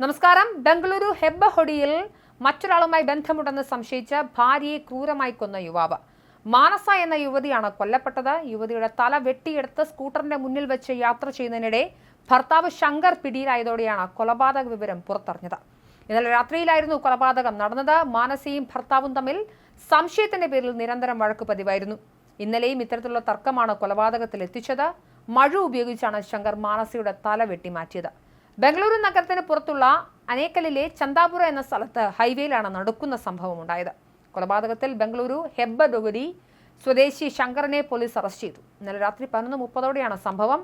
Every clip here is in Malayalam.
നമസ്കാരം. ബംഗളൂരു ഹെബ്ബഹൊടിയിൽ മറ്റൊരാളുമായി ബന്ധമുണ്ടെന്ന് സംശയിച്ച് ഭാര്യയെ ക്രൂരമായി കൊന്ന യുവാവ്. മാനസ എന്ന യുവതിയാണ് കൊല്ലപ്പെട്ടത്. യുവതിയുടെ തല വെട്ടിയെടുത്ത് സ്കൂട്ടറിന്റെ മുന്നിൽ വെച്ച് യാത്ര ചെയ്യുന്നതിനിടെ ഭർത്താവ് ശങ്കർ പിടിയിലായതോടെയാണ് കൊലപാതക വിവരം പുറത്തറിഞ്ഞത്. ഇന്നലെ രാത്രിയിലായിരുന്നു കൊലപാതകം നടന്നത്. മാനസയും ഭർത്താവും തമ്മിൽ സംശയത്തിന്റെ പേരിൽ നിരന്തരം വഴക്ക് പതിവായിരുന്നു. ഇന്നലെയും ഇത്തരത്തിലുള്ള തർക്കമാണ് കൊലപാതകത്തിൽ എത്തിച്ചത്. മഴ ഉപയോഗിച്ചാണ് ശങ്കർ മാനസയുടെ തല വെട്ടിമാറ്റിയത്. ബംഗളൂരു നഗരത്തിന് പുറത്തുള്ള അനേക്കലിലെ ചന്താപുര എന്ന സ്ഥലത്ത് ഹൈവേയിലാണ് നടക്കുന്ന സംഭവം ഉണ്ടായത് കൊലപാതകത്തിൽ ബംഗളൂരു ഹെബ്ബ ഹെബ്ബഡൊഗരി സ്വദേശി ശങ്കറിനെ പോലീസ് അറസ്റ്റ് ചെയ്തു. ഇന്നലെ രാത്രി പതിനൊന്ന് മുപ്പതോടെയാണ് സംഭവം.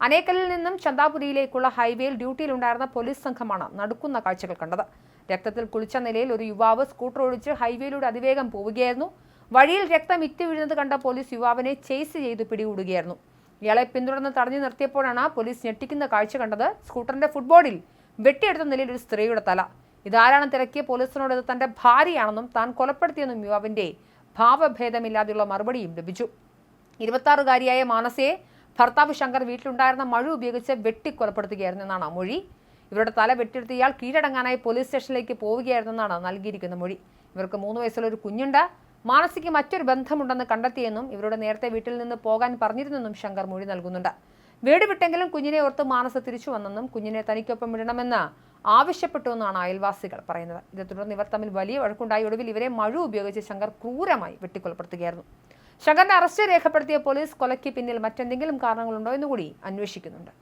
അനേക്കലിൽ നിന്നും ചന്താപുരിയിലേക്കുള്ള ഹൈവേയിൽ ഡ്യൂട്ടിയിലുണ്ടായിരുന്ന പോലീസ് സംഘമാണ് നടക്കുന്ന കാഴ്ചകൾ കണ്ടത്. രക്തത്തിൽ കുളിച്ച നിലയിൽ ഒരു യുവാവ് സ്കൂട്ടർ ഒഴിച്ച് ഹൈവേയിലൂടെ അതിവേഗം പോവുകയായിരുന്നു. വഴിയിൽ രക്തം ഇറ്റി വീഴുന്നത് കണ്ട പോലീസ് യുവാവിനെ ചേസ് ചെയ്ത് പിടികൂടുകയായിരുന്നു. ഇയാളെ പിന്തുടർന്ന് തടഞ്ഞു നിർത്തിയപ്പോഴാണ് പോലീസ് ഞെട്ടിക്കുന്ന കാഴ്ച കണ്ടത്. സ്കൂട്ടറിന്റെ ഫുട്ബോർഡിൽ വെട്ടിയെടുത്ത നിലയിൽ ഒരു സ്ത്രീയുടെ തല. ഇതാരാണ് തിരക്കിയ പോലീസിനോട് ഇത് തന്റെ ഭാര്യയാണെന്നും താൻ കൊലപ്പെടുത്തിയെന്നും യുവാവിന്റെ ഭാവഭേദമില്ലാതെയുള്ള മറുപടിയും ലഭിച്ചു. ഇരുപത്താറുകാരിയായ മാനസയെ ഭർത്താവ് ശങ്കർ വീട്ടിലുണ്ടായിരുന്ന മഴ ഉപയോഗിച്ച് വെട്ടിക്കൊലപ്പെടുത്തുകയായിരുന്നു എന്നാണ് മൊഴി. ഇവരുടെ തല വെട്ടിയെടുത്ത ഇയാൾ കീഴടങ്ങാനായി പോലീസ് സ്റ്റേഷനിലേക്ക് പോവുകയായിരുന്നെന്നാണ് നൽകിയിരിക്കുന്ന മൊഴി. ഇവർക്ക് മൂന്ന് വയസ്സുള്ള ഒരു കുഞ്ഞുണ്ട്. മാനസിക്ക് മറ്റൊരു ബന്ധമുണ്ടെന്ന് കണ്ടെത്തിയെന്നും ഇവരുടെ നേരത്തെ വീട്ടിൽ നിന്ന് പോകാൻ പറഞ്ഞിരുന്നെന്നും ശങ്കർ മൊഴി നൽകുന്നുണ്ട്. വീട് വിട്ടെങ്കിലും കുഞ്ഞിനെ ഓർത്ത് മാനസ തിരിച്ചു വന്നെന്നും കുഞ്ഞിനെ തനിക്കൊപ്പം വിടണമെന്ന് ആവശ്യപ്പെട്ടുവെന്നാണ് അയൽവാസികൾ പറയുന്നത്. ഇതേ തുടർന്ന് ഇവർ തമ്മിൽ വലിയ വഴക്കുണ്ടായി. ഒടുവിൽ ഇവരെ മഴ ഉപയോഗിച്ച് ശങ്കർ ക്രൂരമായി വെട്ടിക്കൊലപ്പെടുത്തുകയായിരുന്നു. ശങ്കറിന്റെ അറസ്റ്റ് രേഖപ്പെടുത്തിയ പോലീസ് കൊലയ്ക്ക് പിന്നിൽ മറ്റെന്തെങ്കിലും കാരണങ്ങളുണ്ടോ എന്നുകൂടി അന്വേഷിക്കുന്നുണ്ട്.